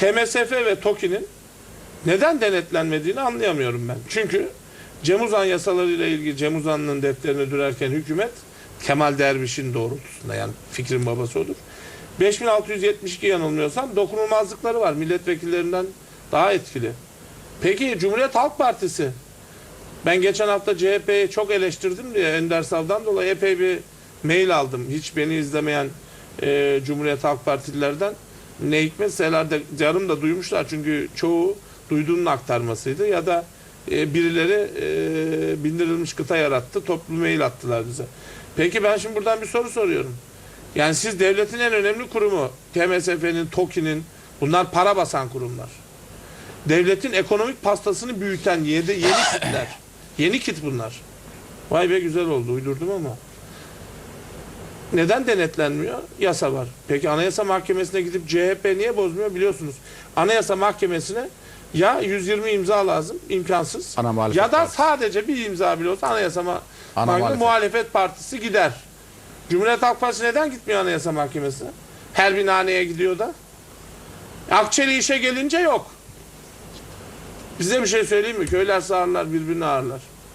TMSF ve TOKİ'nin neden denetlenmediğini anlayamıyorum ben. Çünkü Cem Uzan yasalarıyla ilgili Cem Uzan'ın defterini dürerken hükümet Kemal Derviş'in doğrultusunda yani fikrin babası odur. 5672 yanılmıyorsam dokunulmazlıkları var milletvekillerinden daha etkili. Peki Cumhuriyet Halk Partisi ben geçen hafta CHP'yi çok eleştirdim diye Ender Sav'dan dolayı epey bir mail aldım. Hiç beni izlemeyen e, Cumhuriyet Halk Partililerden ne hikmetse herhalde yarım da duymuşlar çünkü çoğu duyduğunun aktarmasıydı ya da e, birileri e, bindirilmiş kıta yarattı toplu mail attılar bize. Peki ben şimdi buradan bir soru soruyorum. Yani siz devletin en önemli kurumu TMSF'nin, TOKİ'nin bunlar para basan kurumlar. Devletin ekonomik pastasını büyüten yeni, yeni kitler. Yeni kit bunlar. Vay be güzel oldu uydurdum ama. Neden denetlenmiyor? Yasa var. Peki Anayasa Mahkemesi'ne gidip CHP niye bozmuyor biliyorsunuz. Anayasa Mahkemesi'ne ya 120 imza lazım imkansız. Ana ya da partisi. sadece bir imza bile olsa Anayasa Ma- Ana Mahkemesi muhalefet. muhalefet partisi gider. Cumhuriyet Halk Partisi neden gitmiyor Anayasa Mahkemesi'ne? Her binaneye gidiyor da. Akçeli işe gelince yok. Bize bir şey söyleyeyim mi? Köyler sağırlar birbirini ağırlar.